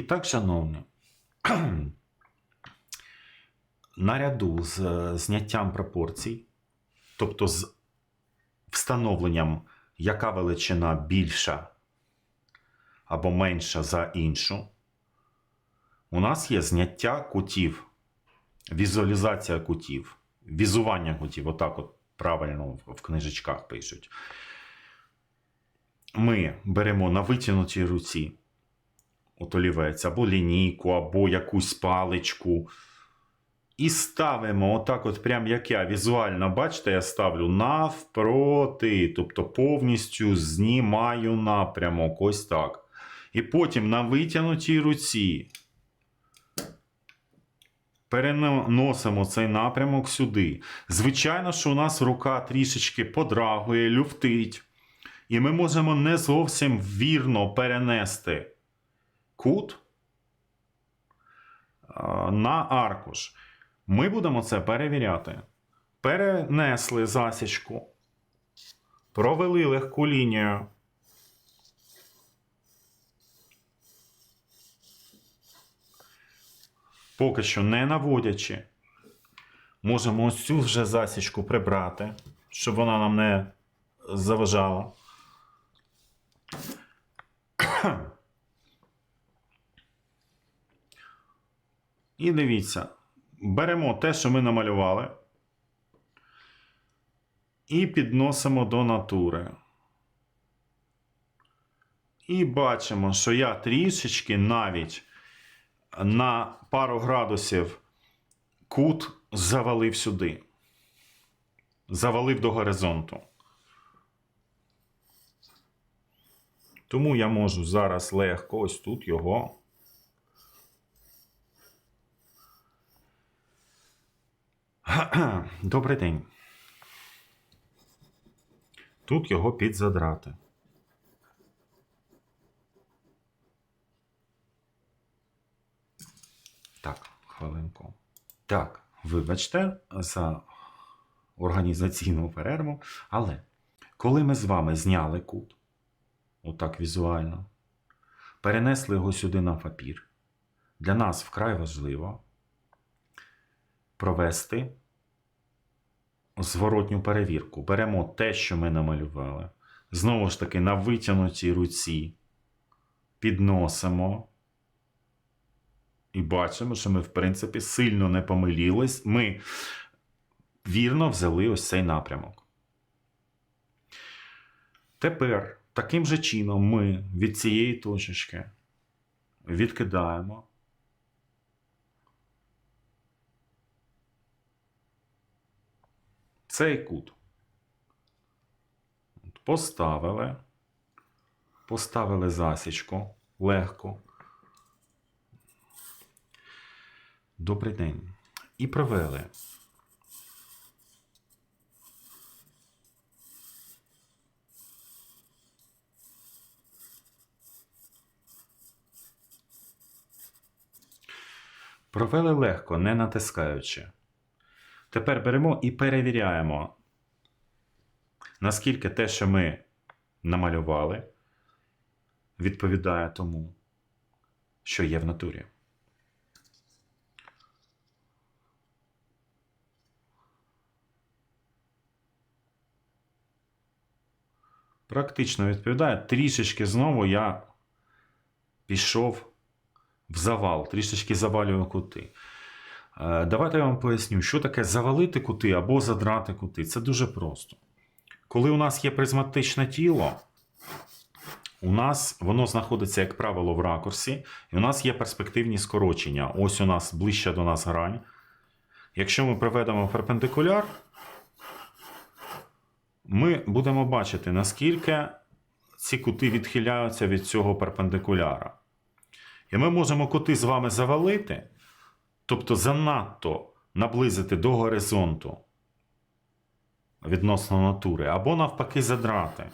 І так, шановні, наряду з зняттям пропорцій, тобто з встановленням, яка величина більша або менша за іншу, у нас є зняття кутів, візуалізація кутів, візування кутів, отак от правильно в книжечках пишуть. Ми беремо на витягнутій руці от олівець, або лінійку, або якусь паличку. І ставимо отак, от прям як я візуально, бачите, я ставлю навпроти, тобто повністю знімаю напрямок, ось так. І потім на витягнутій руці переносимо цей напрямок сюди. Звичайно, що у нас рука трішечки подрагує, люфтить. І ми можемо не зовсім вірно перенести кут на аркуш. Ми будемо це перевіряти. Перенесли засічку, провели легку лінію. Поки що не наводячи, можемо ось цю вже засічку прибрати, щоб вона нам не заважала. І дивіться, беремо те, що ми намалювали, і підносимо до натури. І бачимо, що я трішечки навіть на пару градусів кут завалив сюди. Завалив до горизонту. Тому я можу зараз легко ось тут його. Добрий день. Тут його підзадрати. Так, хвилинку. Так, вибачте за організаційну перерву. Але коли ми з вами зняли кут, отак візуально, перенесли його сюди на папір, для нас вкрай важливо провести зворотню перевірку. Беремо те, що ми намалювали. Знову ж таки, на витягнутій руці підносимо. І бачимо, що ми, в принципі, сильно не помилілись. Ми вірно взяли ось цей напрямок. Тепер таким же чином ми від цієї точечки відкидаємо. Цей кут. Поставили. Поставили засічку легко. Добрий день. І провели. Провели легко, не натискаючи. Тепер беремо і перевіряємо, наскільки те, що ми намалювали, відповідає тому, що є в натурі. Практично відповідає. Трішечки знову я пішов в завал, трішечки завалюю кути. Е, Давайте я вам поясню, що таке завалити кути або задрати кути. Це дуже просто. Коли у нас є призматичне тіло, у нас воно знаходиться, як правило, в ракурсі, і у нас є перспективні скорочення. Ось у нас ближче до нас грань. Якщо ми проведемо перпендикуляр, ми будемо бачити, наскільки ці кути відхиляються від цього перпендикуляра. І ми можемо кути з вами завалити, тобто занадто наблизити до горизонту відносно натури, або навпаки задрати.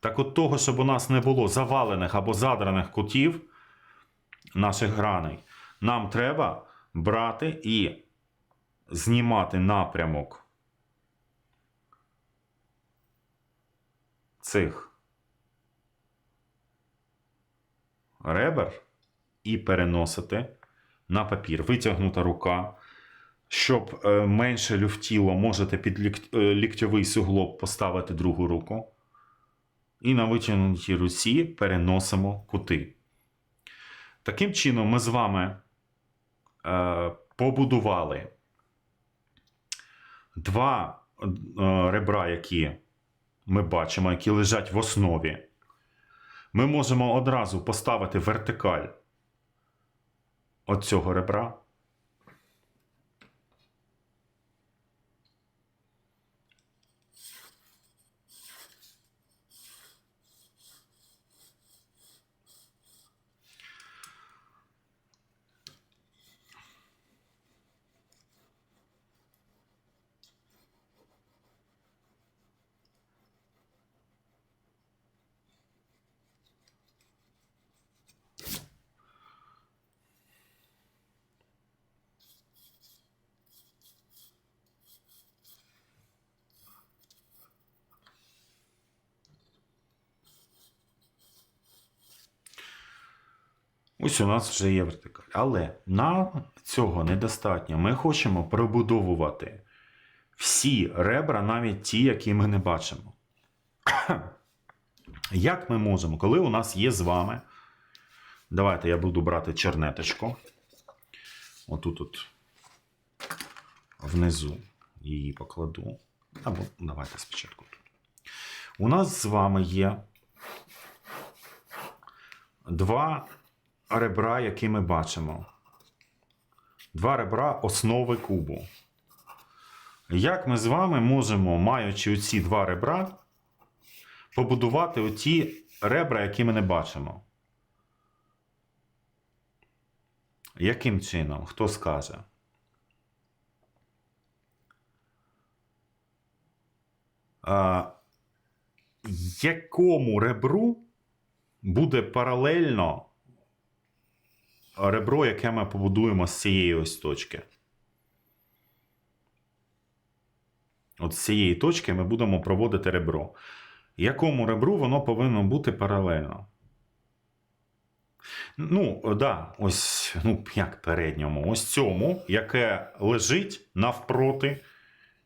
Так от того, щоб у нас не було завалених або задраних кутів наших граней, нам треба брати і знімати напрямок цих ребер і переносите на папір. Витягнута рука. Щоб е, менше люфтіло, можете під е, ліктьовий суглоб поставити другу руку. І на витягнутій руці переносимо кути. Таким чином, ми з вами е, побудували два ребра, які ми бачимо, які лежать в основі. Ми можемо одразу поставити вертикаль оцього ребра. Ось у нас вже є вертикаль. Але нам цього недостатньо. Ми хочемо пробудовувати всі ребра, навіть ті, які ми не бачимо. Як ми можемо, коли у нас є з вами. Давайте я буду брати чернеточку. Отут от внизу її покладу. Або давайте спочатку тут. У нас з вами є два ребра, які ми бачимо. Два ребра основи кубу. Як ми з вами можемо, маючи оці два ребра, побудувати оті ребра, які ми не бачимо? Яким чином? Хто скаже? А, якому ребру буде паралельно ребро, яке ми побудуємо з цієї ось точки? От з цієї точки ми будемо проводити ребро. Якому ребру воно повинно бути паралельно? Ну, да, ось, ну, як передньому, ось цьому, яке лежить навпроти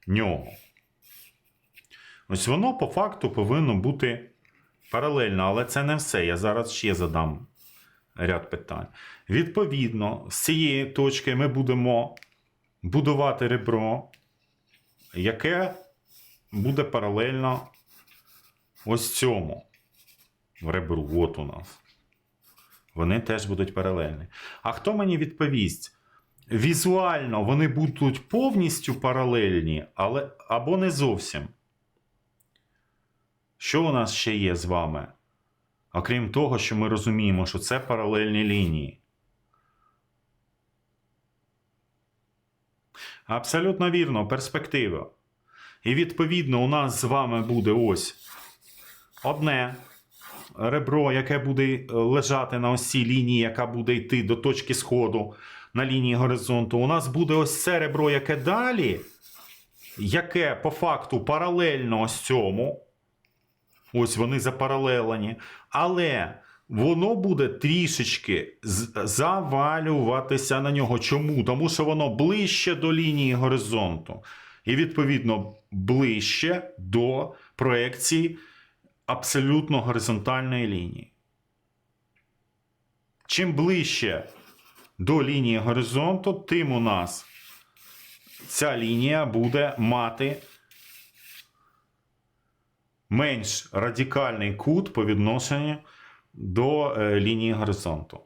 нього. Ось воно по факту повинно бути паралельно, але це не все. Я зараз ще задам ряд питань. Відповідно, з цієї точки ми будемо будувати ребро, яке буде паралельно ось цьому ребру. От у нас. Вони теж будуть паралельні. А хто мені відповість? Візуально вони будуть повністю паралельні, але або не зовсім. Що у нас ще є з вами? Окрім того, що ми розуміємо, що це паралельні лінії. Абсолютно вірно, перспектива. І відповідно, у нас з вами буде ось одне ребро, яке буде е, лежати на ось лінії, яка буде йти до точки сходу на лінії горизонту. У нас буде ось це ребро, яке далі, яке по факту паралельно ось цьому. Ось вони запаралелені. Але воно буде трішечки завалюватися на нього. Чому? Тому що воно ближче до лінії горизонту. І, відповідно, ближче до проекції абсолютно горизонтальної лінії. Чим ближче до лінії горизонту, тим у нас ця лінія буде мати менш радикальний кут по відношенню до е, лінії горизонту.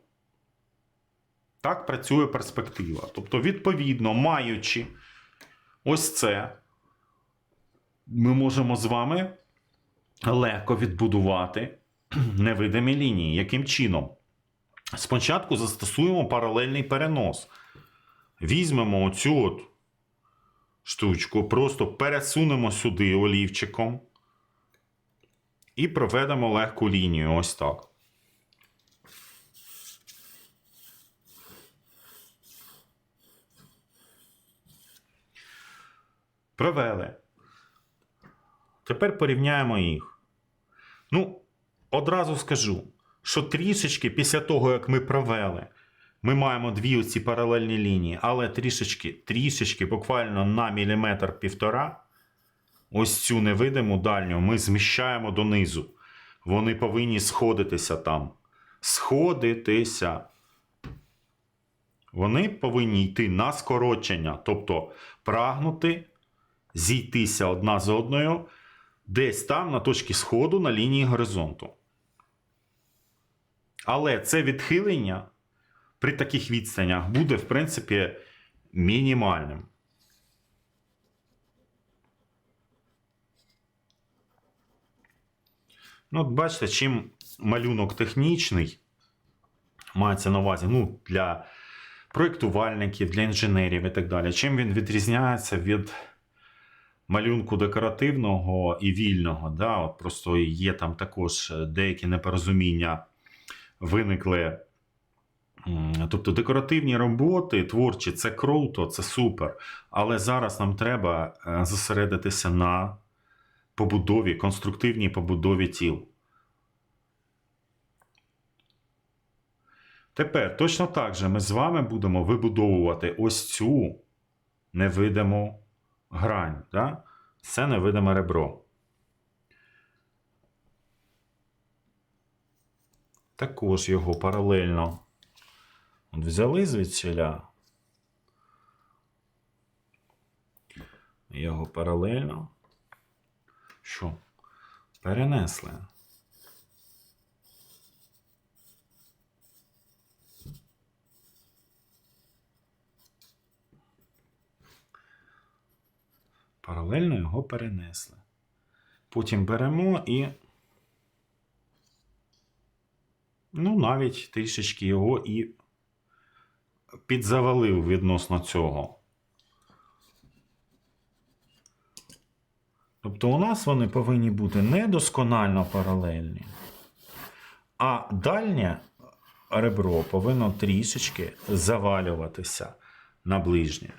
Так працює перспектива. Тобто, відповідно, маючи ось це, ми можемо з вами легко відбудувати невидимі лінії. Яким чином? Спочатку застосуємо паралельний перенос. Візьмемо оцю от штучку, просто пересунемо сюди олівчиком і проведемо легку лінію. Ось так. Провели. Тепер порівняємо їх. Ну, одразу скажу, що трішечки після того, як ми провели, Ми маємо дві оці паралельні лінії, але трішечки, трішечки, буквально на міліметр півтора. Ось цю невидиму дальню ми зміщаємо донизу. Вони повинні сходитися там. Сходитися. Вони повинні йти на скорочення, тобто прагнути зійтися одна з одною десь там на точці сходу на лінії горизонту. Але це відхилення при таких відстанях буде, в принципі, мінімальним. Ну, от бачите, чим малюнок технічний, мається на увазі ну, для проєктувальників, для інженерів і так далі. Чим він відрізняється від малюнку декоративного і вільного? Да? От просто є там також деякі непорозуміння виникли. Тобто декоративні роботи, творчі, це круто, це супер. Але зараз нам треба е, зосередитися на побудові, конструктивній побудові тіл. Тепер точно так же ми з вами будемо вибудовувати ось цю невидиму грань. Да? Це невидиме ребро. Також його паралельно От взяли звідсіля. Його паралельно. Що? Перенесли. Паралельно його перенесли. Потім беремо і. Ну, навіть трішечки його і підзавалив відносно цього. Тобто у нас вони повинні бути не досконально паралельні, а дальнє ребро повинно трішечки завалюватися на ближнє.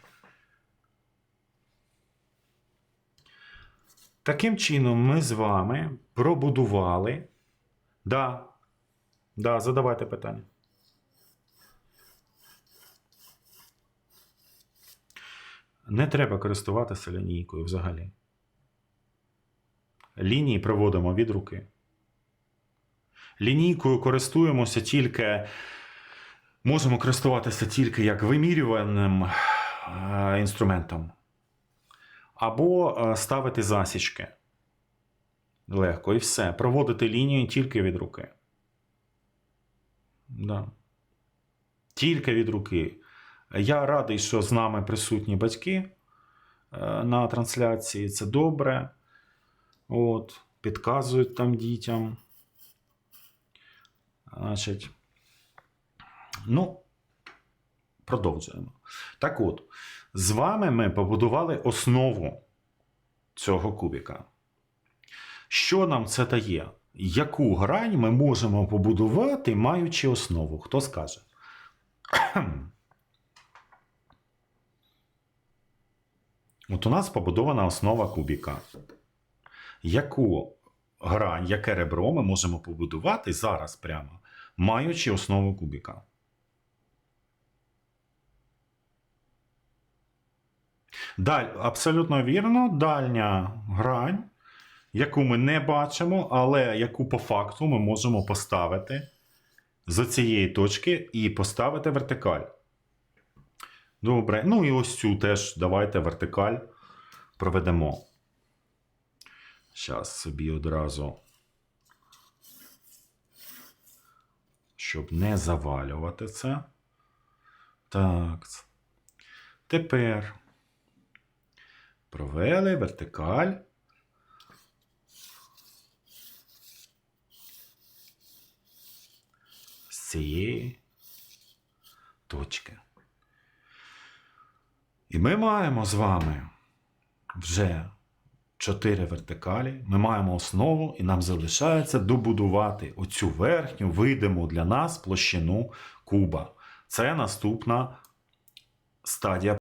Таким чином, ми з вами пробудували. Да, да, задавайте питання. Не треба користуватися лінійкою взагалі. Лінії проводимо від руки. Лінійкою користуємося тільки, можемо користуватися тільки як вимірюваним е, інструментом. Або е, ставити засічки. Легко і все. Проводити лінію тільки від руки. Да. Тільки від руки. Я радий, що з нами присутні батьки е, на трансляції. Це добре. От, підказують там дітям. Значить, ну, продовжуємо. Так от, з вами ми побудували основу цього кубіка. Що нам це дає? Яку грань ми можемо побудувати, маючи основу? Хто скаже? От у нас побудована основа кубіка. Яку грань, яке ребро ми можемо побудувати зараз прямо, маючи основу кубіка? Даль, абсолютно вірно, дальня грань, яку ми не бачимо, але яку по факту ми можемо поставити з цієї точки і поставити вертикаль. Добре. Ну і ось цю теж давайте вертикаль проведемо. Зараз собі одразу. Щоб не завалювати це. Так. Тепер провели вертикаль. Цієї точки. І ми маємо з вами вже чотири вертикалі. Ми маємо основу, і нам залишається добудувати оцю верхню видиму для нас площину куба. Це наступна стадія